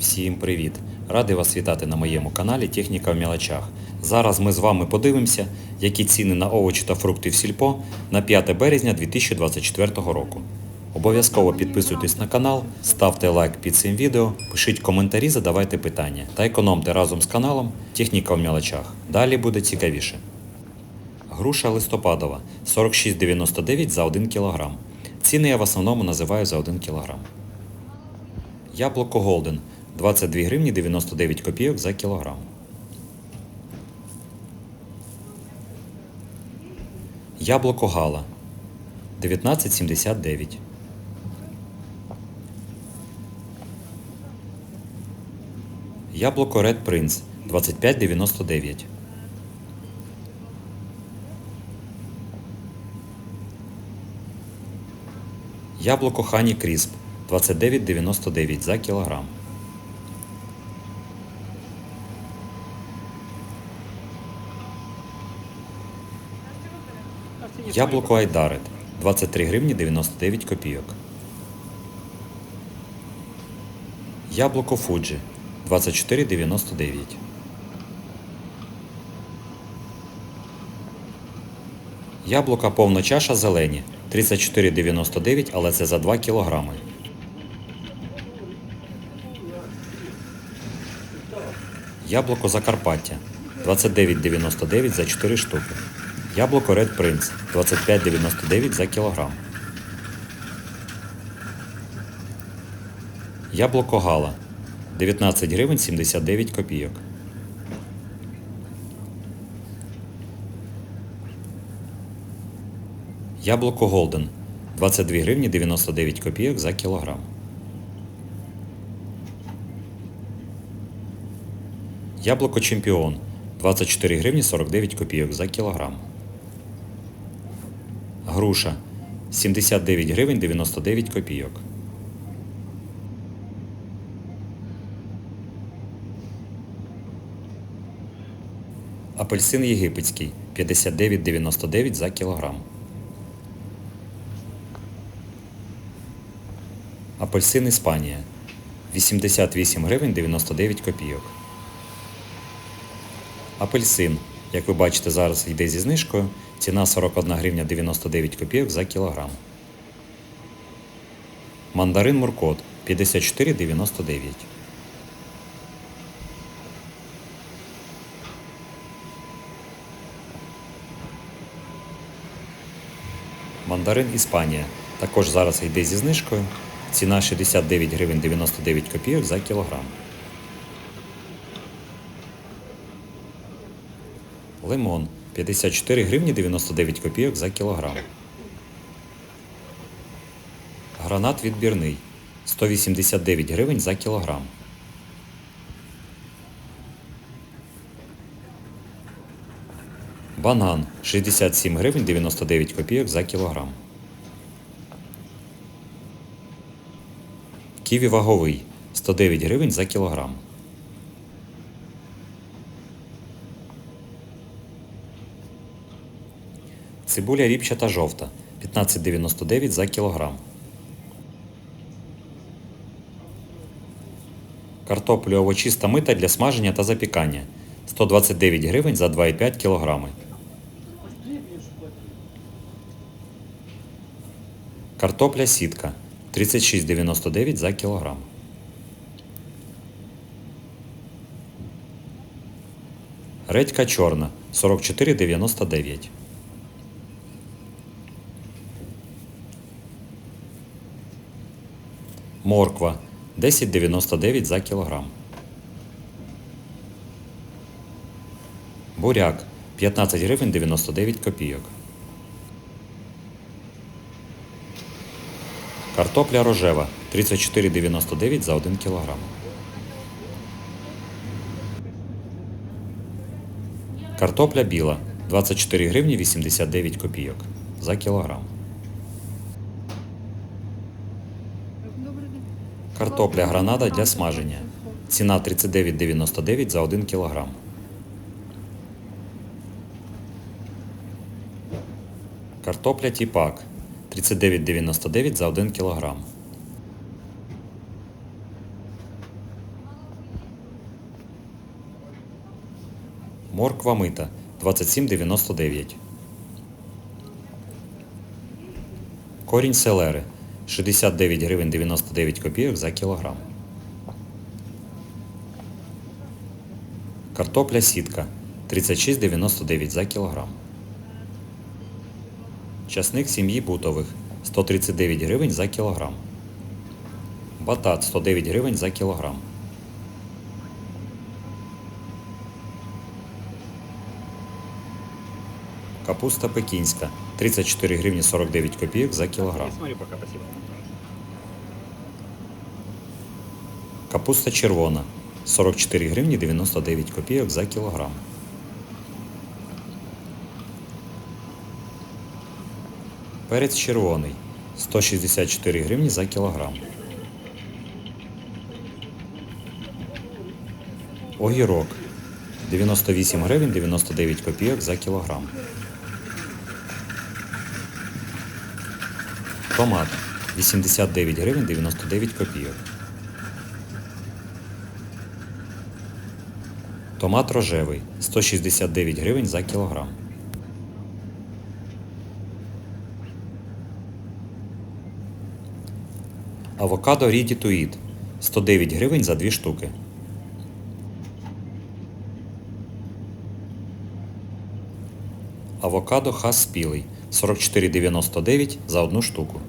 Всім привіт! Радий вас вітати на моєму каналі Техніка в мілочах. Зараз ми з вами подивимося, які ціни на овочі та фрукти в сільпо на 5 березня 2024 року. Обов'язково підписуйтесь на канал, ставте лайк під цим відео, пишіть коментарі, задавайте питання та економте разом з каналом Техніка в мілочах. Далі буде цікавіше. Груша листопадова 46,99 за 1 кг. Ціни я в основному називаю за 1 кг. Яблуко Голден 22 гривні 99 копійок за кілограм. Яблуко Гала 19,79. Яблуко Red Prince 25,99. Яблуко Хані Крісп 29,99 за кілограм. Яблуко Айдарет 23 гривні 99 копійок. Яблуко Фуджі 24,99. Яблука повна чаша зелені 34,99, але це за 2 кілограми. Яблуко Закарпаття 29,99 за 4 штуки. Яблуко Red Prince 25,99 за кілограм. Яблуко Гала 19 гривень 79 копійок. Яблуко Голден 22 гривні 99 копійок за кілограм. Яблуко Чемпіон 24 гривні 49 копійок за кілограм. Груша 79 гривень 99 копійок. Апельсин єгипетський 59,99 за кілограм. Апельсин Іспанія 88 гривень 99 копійок. Апельсин, як ви бачите, зараз йде зі знижкою. Ціна 41 гривня 99 копійок за кілограм. Мандарин Муркот 54,99. Мандарин Іспанія. Також зараз йде зі знижкою. Ціна 69 гривень 99 копійок за кілограм. Лимон 54 гривні 99 копійок за кілограм. Гранат відбірний 189 гривень за кілограм. Банан 67 гривень 99 копійок за кілограм. Ківі ваговий 109 гривень за кілограм. Цибуля ріпчата жовта 15,99 за кілограм. Картоплю овочиста мита для смаження та запікання 129 гривень за 2,5 кілограми. Картопля сітка 36,99 за кілограм. Редька чорна 44,99. Морква 10,99 за кілограм. Буряк 15 гривень 99 копійок. Картопля рожева 34,99 за 1 кілограм. Картопля біла 24 гривні 89 копійок за кілограм. Картопля гранада для смаження. Ціна 39,99 за 1 кг. Картопля тіпак 39,99 за 1 кг. Морква мита 27,99. Корінь селери 69 гривень 99 копійок за кілограм. Картопля сітка 36,99 за кілограм. Часник сім'ї бутових 139 гривень за кілограм. Батат 109 гривень за кілограм. Капуста пекінська 34 гривні 49 копійок за кілограм. Капуста червона 44 гривні 99 копійок за кілограм. Перець червоний 164 гривні за кілограм. Огірок 98 гривень 99 копійок за кілограм. Томат 89 гривень 99 копійок. Томат рожевий 169 гривень за кілограм. Авокадо Ready to 109 гривень за 2 штуки. Авокадо хас спілий 44,99 за одну штуку.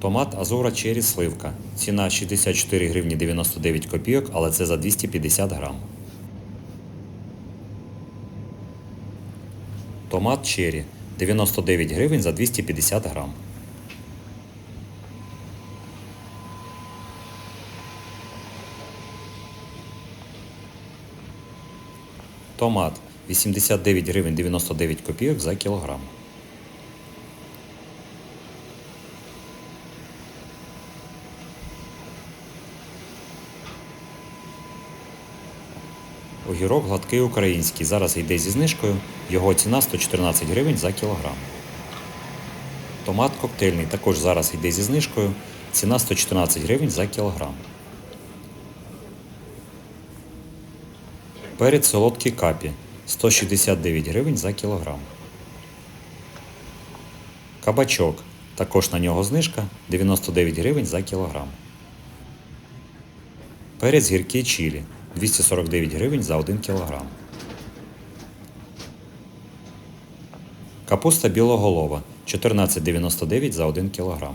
Томат Азура Черрі сливка. Ціна 64 гривні 99 копійок, але це за 250 грам. Томат Черрі 99 гривень за 250 грам. Томат 89 гривень 99 копійок за кілограм. Огірок гладкий український. Зараз йде зі знижкою. Його ціна 114 гривень за кілограм. Томат коктейльний також зараз йде зі знижкою. Ціна 114 гривень за кілограм. Перець солодкий капі 169 гривень за кілограм. Кабачок. Також на нього знижка 99 гривень за кілограм. Перець гіркий чилі 249 гривень за 1 кілограм. Капуста білоголова 14,99 за 1 кілограм.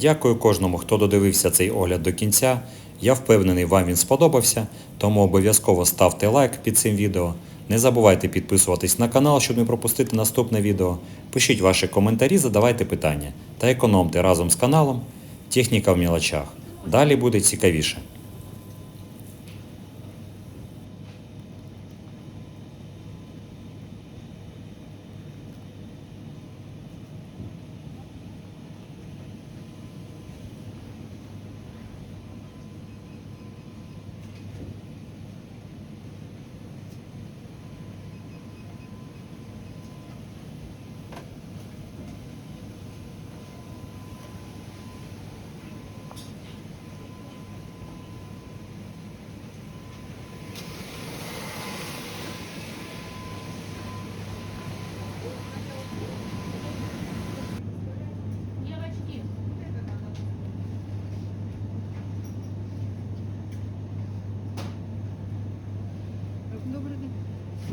Дякую кожному, хто додивився цей огляд до кінця. Я впевнений, вам він сподобався, тому обов'язково ставте лайк під цим відео. Не забувайте підписуватись на канал, щоб не пропустити наступне відео. Пишіть ваші коментарі, задавайте питання та економте разом з каналом Техніка в мілочах. Далі буде цікавіше.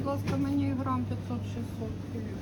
Будь ласка, мені грам 500-600 кілів.